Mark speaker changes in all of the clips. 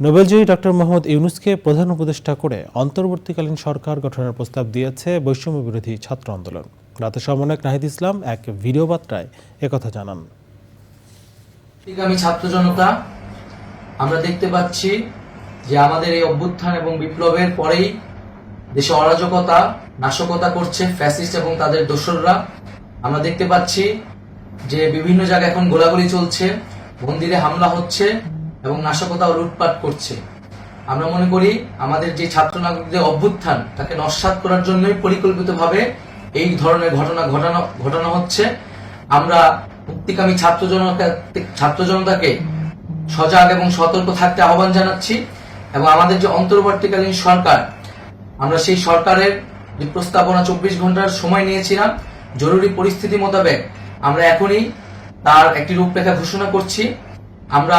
Speaker 1: নোবেলজয়ী doctor Mohammad ইউনুসকে প্রধান উপদেষ্টা করে অন্তর্বর্তীকালীন সরকার গঠনের প্রস্তাব দিয়েছে বৈষম্য বিরোধী ছাত্র আন্দোলন। রাতে সমন্বয়ক নাহিদ ইসলাম এক ভিডিও বার্তায় একথা জানান।
Speaker 2: ছাত্র জনতা, আমরা দেখতে পাচ্ছি যে আমাদের এই অভ্যুত্থান এবং বিপ্লবের পরেই দেশে অরাজকতা, নাশকতা করছে ফ্যাসিস্ট এবং তাদের দোসররা। আমরা দেখতে পাচ্ছি যে বিভিন্ন জায়গায় এখন গোলাগুলি চলছে, মন্দিরে হামলা হচ্ছে। এবং নাশকতা ও লুটপাট করছে। আমরা মনে করি আমাদের যে ছাত্র নাগরিকদের অভ্যুত্থান, তাকে নস্বাত করার জন্যই পরিকল্পিতভাবে এই ধরনের ঘটনা ঘটানো ঘটানো হচ্ছে। আমরা মুক্তিকামী ছাত্র জনতা, ছাত্র জনতাকে সজাগ এবং সতর্ক থাকতে আহ্বান জানাচ্ছি এবং আমাদের যে অন্তর্বর্তীকালীন সরকার, আমরা সেই সরকারের যে প্রস্তাবনা চব্বিশ ঘণ্টার সময় নিয়েছিলাম, জরুরি পরিস্থিতি মোতাবেক আমরা এখনই তার একটি রূপরেখা ঘোষণা করছি। আমরা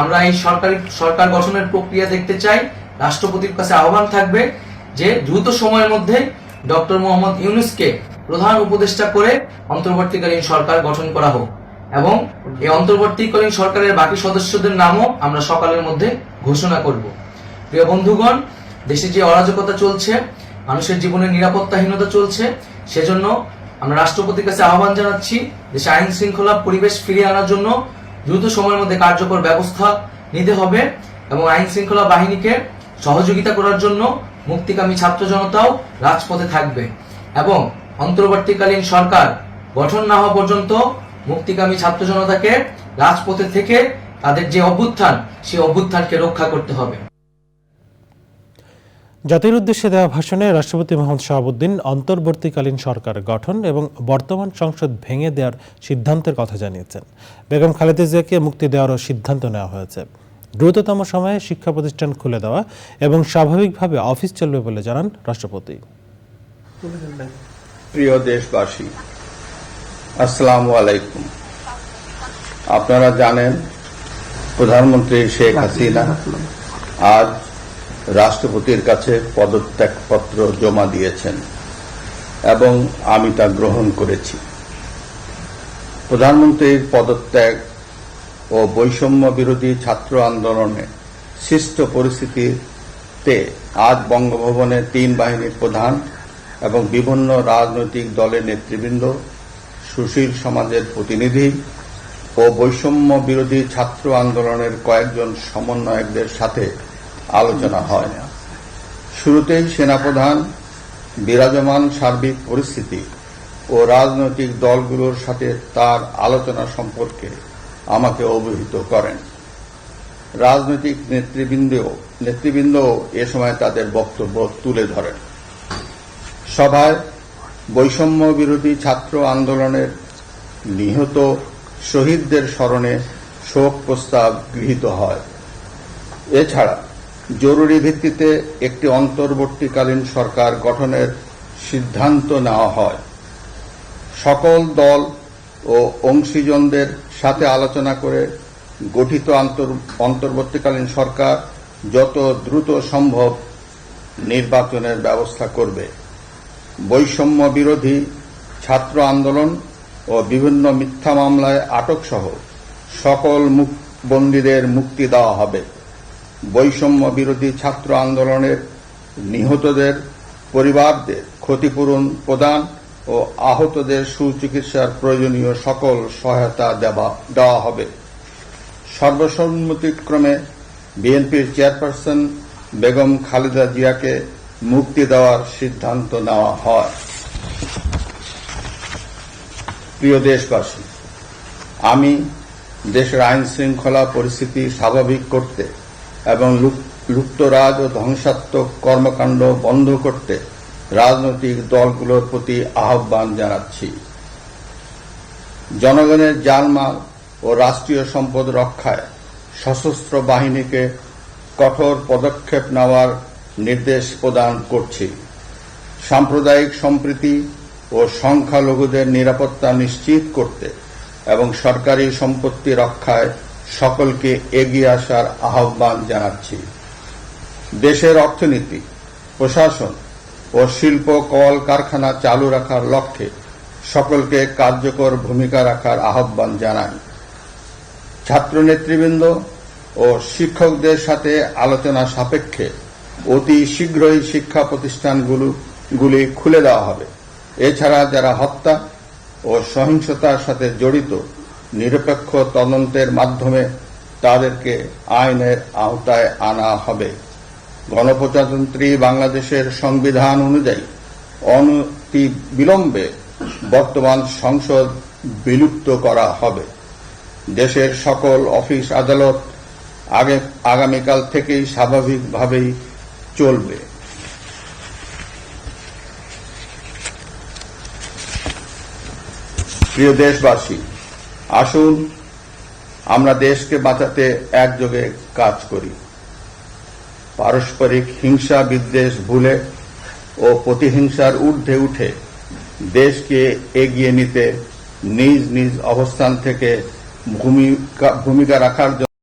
Speaker 2: আমরা এই সরকারি সরকার গঠনের প্রক্রিয়া দেখতে চাই। রাষ্ট্রপতির কাছে আহ্বান থাকবে যে দ্রুত সময়ের মধ্যে ডক্টর মোহাম্মদ ইউনুসকে প্রধান উপদেষ্টা করে অন্তর্বর্তীকালীন সরকার গঠন করা হোক এবং এই অন্তর্বর্তীকালীন সরকারের বাকি সদস্যদের নামও আমরা সকালের মধ্যে ঘোষণা করব। প্রিয় বন্ধুগণ, দেশে যে অরাজকতা চলছে, মানুষের জীবনে নিরাপত্তাহীনতা চলছে, সেজন্য আমরা রাষ্ট্রপতির কাছে আহ্বান জানাচ্ছি দেশে আইন শৃঙ্খলা পরিবেশ ফিরিয়ে আনার জন্য দ্রুত সময়ের মধ্যে কার্যকর ব্যবস্থা নিতে হবে এবং আইন শৃঙ্খলা বাহিনীকে সহযোগিতা করার জন্য মুক্তিকামী ছাত্র জনতাও রাজপথে থাকবে এবং অন্তর্বর্তীকালীন সরকার গঠন না হওয়া পর্যন্ত মুক্তিকামী ছাত্র জনতাকে রাজপথে থেকে তাদের যে অভ্যুত্থান, সেই অভ্যুত্থানকে রক্ষা করতে হবে।
Speaker 1: জাতির উদ্দেশ্যে দেওয়া ভাষণে রাষ্ট্রপতি মোহাম্মদ শাহাবুদ্দিন অন্তর্বর্তীকালীন সরকার গঠন এবং বর্তমান সংসদ ভেঙে দেওয়ার সিদ্ধান্তের কথা জানিয়েছেন। বেগম খালেদা জিয়াকে মুক্তি দেওয়ারও সিদ্ধান্ত নেওয়া হয়েছে। দ্রুততম সময়ে শিক্ষা প্রতিষ্ঠান খুলে দেওয়া এবং স্বাভাবিকভাবে অফিস চলবে বলে জানান রাষ্ট্রপতি।
Speaker 3: প্রিয় দেশবাসী, আসসালামু আলাইকুম। আপনারা জানেন প্রধানমন্ত্রী শেখ হাসিনা আজ রাষ্ট্রপতির কাছে পদত্যাগপত্র জমা দিয়েছেন এবং আমি তা গ্রহণ করেছি। প্রধানমন্ত্রীর পদত্যাগ ও বৈষম্য বিরোধী ছাত্র আন্দোলনে সৃষ্ট পরিস্থিতিতে আজ বঙ্গভবনে তিন বাহিনীর প্রধান এবং বিভিন্ন রাজনৈতিক দলের নেতৃবৃন্দ, সুশীল সমাজের প্রতিনিধি ও বৈষম্য বিরোধী ছাত্র আন্দোলনের কয়েকজন সমন্বয়কদের সাথে আলোচনা হয়। শুরুতেই সেনাপ্রধান, বিরাজমান সার্বিক পরিস্থিতি ও রাজনৈতিক দলগুলোর সাথে তার আলোচনা সম্পর্কে আমাকে অবহিত করেন। রাজনৈতিক নেতৃবৃন্দও নেতৃবৃন্দও এ সময় তাদের বক্তব্য তুলে ধরেন। সভায় বৈষম্য বিরোধী ছাত্র আন্দোলনের নিহত শহীদদের স্মরণে শোক প্রস্তাব গৃহীত হয়। এছাড়া জরুরি ভিত্তিতে একটি অন্তর্বর্তীকালীন সরকার গঠনের সিদ্ধান্ত নেওয়া হয়। সকল দল ও অংশীজনদের সাথে আলোচনা করে গঠিত অন্তর্বর্তীকালীন সরকার যত দ্রুত সম্ভব নির্বাচনের ব্যবস্থা করবে। বৈষম্য বিরোধী ছাত্র আন্দোলন ও বিভিন্ন মিথ্যা মামলায় আটক সহ সকল বন্দীদের মুক্তি দেওয়া হবে। বৈষম্য বিরোধী ছাত্র আন্দোলনের নিহতদের, পরিবারদের ক্ষতিপূরণ প্রদান ও আহতদের সুচিকিৎসার প্রয়োজনীয় সকল সহায়তা দেওয়া হবে। সর্বসম্মতিক্রমে বিএনপির চেয়ারপারসন বেগম খালেদা জিয়াকে মুক্তি দেওয়ার সিদ্ধান্ত নেওয়া হয়। প্রিয় দেশবাসী, আমি দেশের আইন শৃঙ্খলা পরিস্থিতি স্বাভাবিক করতে এবং লুপ- লুপ্তরাজ ও ধ্বংসাত্মক কর্মকাণ্ড বন্ধ করতে রাজনৈতিক দলগুলোর প্রতি আহ্বান জানাচ্ছি। জনগণের জানমাল ও রাষ্ট্রীয় সম্পদ রক্ষায় সশস্ত্র বাহিনীকে কঠোর পদক্ষেপ নেওয়ার নির্দেশ প্রদান করছি। সাম্প্রদায়িক সম্প্রীতি ও সংখ্যালঘুদের নিরাপত্তা নিশ্চিত করতে এবং সরকারি সম্পত্তি রক্ষায় সকলকে এগিয়ে আসার আহ্বান জানাচ্ছি। দেশের অর্থনীতি, প্রশাসন ও শিল্প কল কারখানা চালু রাখার লক্ষ্যে সকলকে কার্যকর ভূমিকা রাখার আহ্বান জানাই। ছাত্র নেতৃবৃন্দ ও শিক্ষকদের সাথে আলোচনা সাপেক্ষে অতি শীঘ্রই শিক্ষা প্রতিষ্ঠানগুলো, গুলি খুলে দেওয়া হবে। এছাড়া যারা হত্যা ও সহিংসতার সাথে জড়িত নিরপেক্ষ তদন্তের মাধ্যমে তাদেরকে আইনের আওতায় আনা হবে। গণপ্রজাতন্ত্রী বাংলাদেশের সংবিধান অনুযায়ী অনতি বিলম্বে বর্তমান সংসদ বিলুপ্ত করা হবে। দেশের সকল অফিস আদালত আগে আগামীকাল থেকেই স্বাভাবিকভাবেই চলবে। প্রিয় দেশবাসী আসুন, আমরা দেশকে বাঁচাতে একযোগে কাজ করি। পারস্পরিক হিংসা বিদ্বেষ ভুলে ও প্রতিহিংসার ঊর্ধ্বে উঠে দেশকে এগিয়ে নিতে নিজ নিজ অবস্থান থেকে ভূমিকা ভূমিকা রাখার জন্য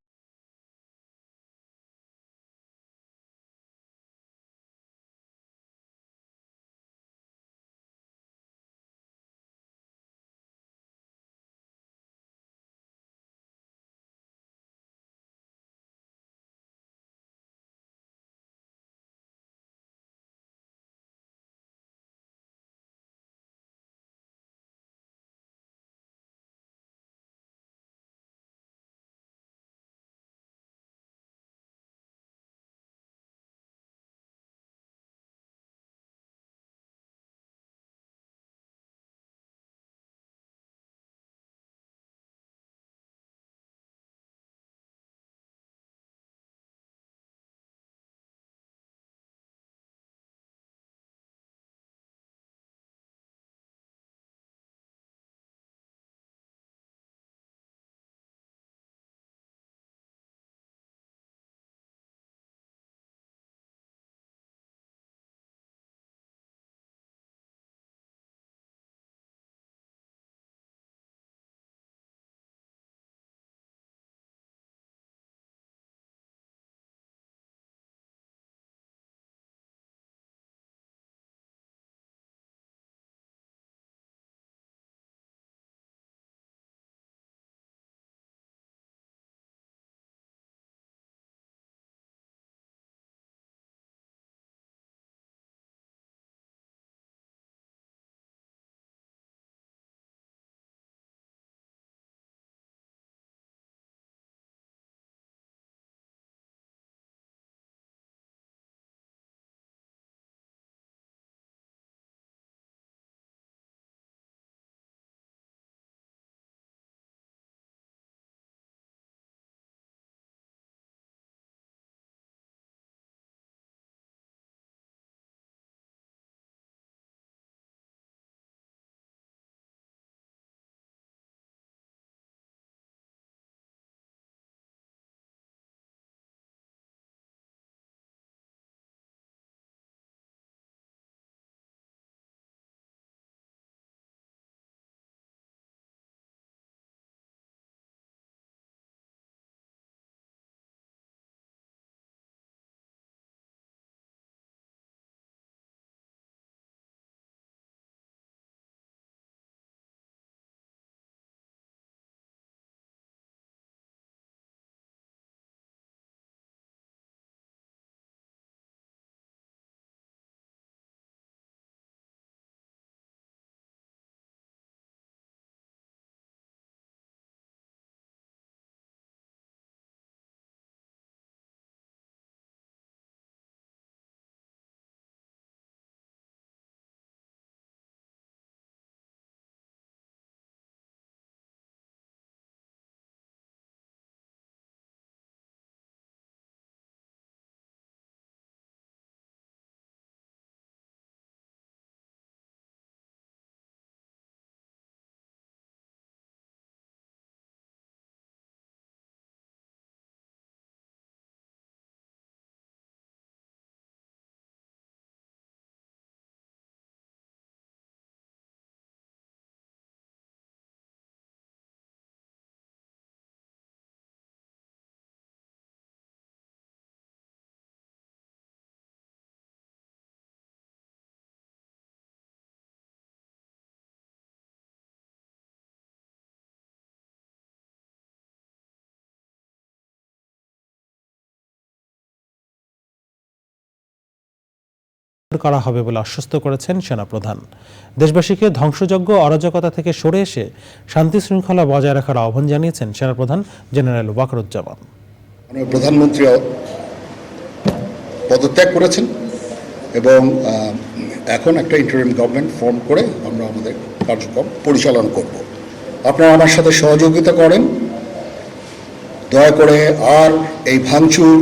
Speaker 1: করা হবে বলে আশ্বস্ত করেছেন সেনাপ্রধান। দেশবাসীকে ধ্বংসযজ্ঞ অরাজকতা থেকে সরে এসে শান্তি শৃঙ্খলা বজায় রাখার আহ্বান জানিয়েছেন সেনাপ্রধান জেনারেল ওয়াকরুজ্জামান
Speaker 4: প্রধানমন্ত্রী পদত্যাগ করেছেন এবং এখন একটা ইন্টারিম গভর্নমেন্ট ফর্ম করে আমরা আমাদের কার্যক্রম পরিচালনা করব। আপনারা আমার সাথে সহযোগিতা করেন। দয়া করে আর এই ভাঙচুর,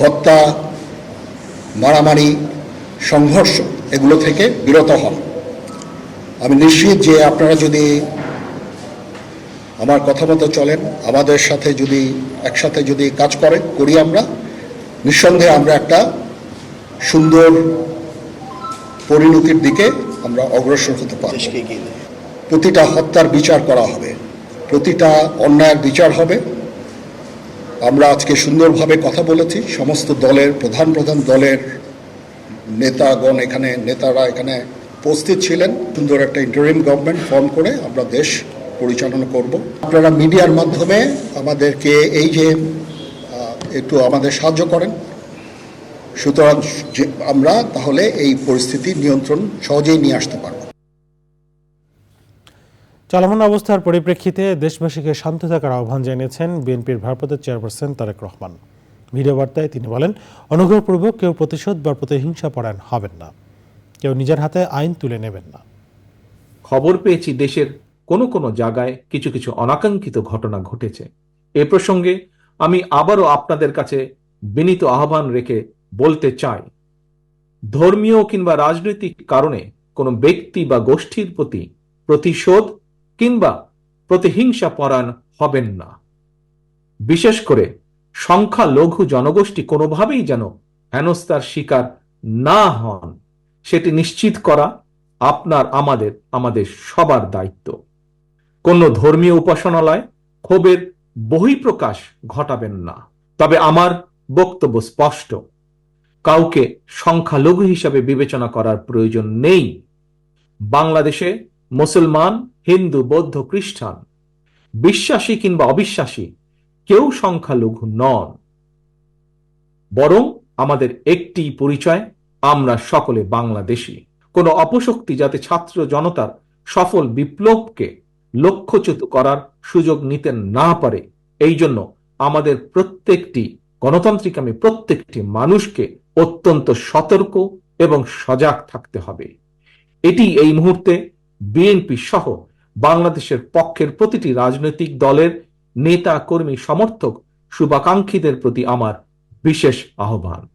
Speaker 4: হত্যা, মারামারি সংঘর্ষ এগুলো থেকে বিরত হন। আমি নিশ্চিত যে আপনারা যদি আমার কথা মতো চলেন আমাদের সাথে যদি একসাথে যদি কাজ করেন করি আমরা নিঃসন্দেহে আমরা একটা সুন্দর পরিণতির দিকে আমরা অগ্রসর হতে পারব। প্রতিটা হত্যার বিচার করা হবে প্রতিটা অন্যায়ের বিচার হবে। আমরা আজকে সুন্দরভাবে কথা বলেছি সমস্ত দলের প্রধান প্রধান দলের নেতাগণ এখানে, নেতারা এখানে উপস্থিত ছিলেন। সুন্দর একটা ইন্টারিম গভর্নমেন্ট ফর্ম করে আমরা দেশ পরিচালনা করব। আপনারা মিডিয়ার মাধ্যমে আমাদেরকে এই যে একটু আমাদের সাহায্য করেন। সুতরাং আমরা তাহলে এই পরিস্থিতি নিয়ন্ত্রণ সহজেই নিয়ে আসতে পারব।
Speaker 1: চলমান অবস্থার পরিপ্রেক্ষিতে দেশবাসীকে শান্ত থাকার আহ্বান জানিয়েছেন বিএনপির ভারপ্রাপ্ত চেয়ারপারসন তারেক রহমান। ভিডিও বার্তায় তিনি বলেন, অনুগ্রহপূর্বক কেউ প্রতিশোধ বা প্রতিহিংসা পরায়ণ হবেন না। কেউ নিজের হাতে আইন তুলে নেবেন না।
Speaker 5: খবর পেয়েছি দেশের কোনো কোনো জায়গায় কিছু কিছু অনাকাঙ্ক্ষিত ঘটনা ঘটেছে। এ প্রসঙ্গে আমি আবারও আপনাদের কাছে বিনীত আহ্বান রেখে বলতে চাই, ধর্মীয় কিংবা রাজনৈতিক কারণে কোনো ব্যক্তি বা গোষ্ঠীর প্রতি প্রতিশোধ কিংবা প্রতিহিংসা পরায়ণ হবেন না। বিশেষ করে সংখ্যালঘু জনগোষ্ঠী কোনোভাবেই যেন হেনস্থার শিকার না হন, সেটি নিশ্চিত করা আপনার, আমাদের আমাদের সবার দায়িত্ব। কোন ধর্মীয় উপাসনালয় ক্ষোভের বহিঃপ্রকাশ ঘটাবেন না। তবে আমার বক্তব্য স্পষ্ট। কাউকে সংখ্যালঘু হিসাবে বিবেচনা করার প্রয়োজন নেই। বাংলাদেশে মুসলমান, হিন্দু, বৌদ্ধ, খ্রিস্টান, বিশ্বাসী কিংবা অবিশ্বাসী কেউ সংখ্যালঘু নন। বরং আমাদের একটি পরিচয়, আমরা সকলে বাংলাদেশি। কোনো অপশক্তি যাতে ছাত্র জনতার সফল বিপ্লবকে লক্ষ্যচ্যুত করার সুযোগ নিতে না পারে, এই জন্য আমাদের প্রত্যেকটি গণতান্ত্রিকামী প্রত্যেকটি মানুষকে অত্যন্ত সতর্ক এবং সজাগ থাকতে হবে। এটি এই মুহূর্তে বিএনপি সহ বাংলাদেশের পক্ষের প্রতিটি রাজনৈতিক দলের নেতা, কর্মী, সমর্থক, শুভাকাঙ্ক্ষীদের প্রতি আমার বিশেষ আহ্বান।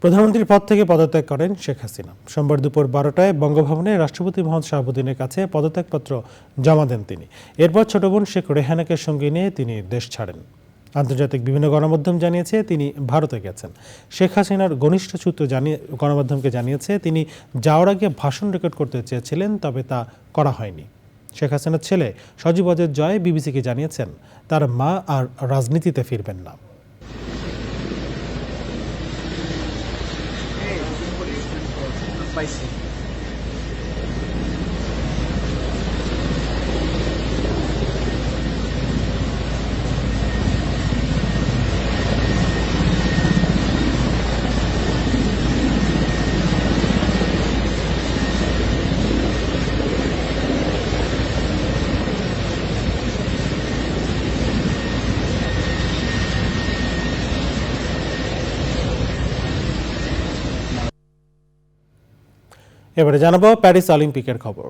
Speaker 1: প্রধানমন্ত্রীর পদ থেকে পদত্যাগ করেন শেখ হাসিনা। সোমবার দুপুর বারোটায় বঙ্গভবনে রাষ্ট্রপতি মোহাম্মদ শাহাবুদ্দিনের কাছে পদত্যাগপত্র জমা দেন তিনি। এরপর ছোট বোন শেখ রেহানাকে সঙ্গে নিয়ে তিনি দেশ ছাড়েন। আন্তর্জাতিক বিভিন্ন গণমাধ্যম জানিয়েছে তিনি ভারতে গেছেন। শেখ হাসিনার ঘনিষ্ঠ সূত্র জানিয়ে, গণমাধ্যমকে জানিয়েছে তিনি যাওয়ার আগে ভাষণ রেকর্ড করতে চেয়েছিলেন, তবে তা করা হয়নি। শেখ হাসিনার ছেলে সজীব অজয় জয় বিবিসিকে জানিয়েছেন। তার মা আর রাজনীতিতে ফিরবেন না। এবারে জানাব প্যারিস অলিম্পিকের খবর।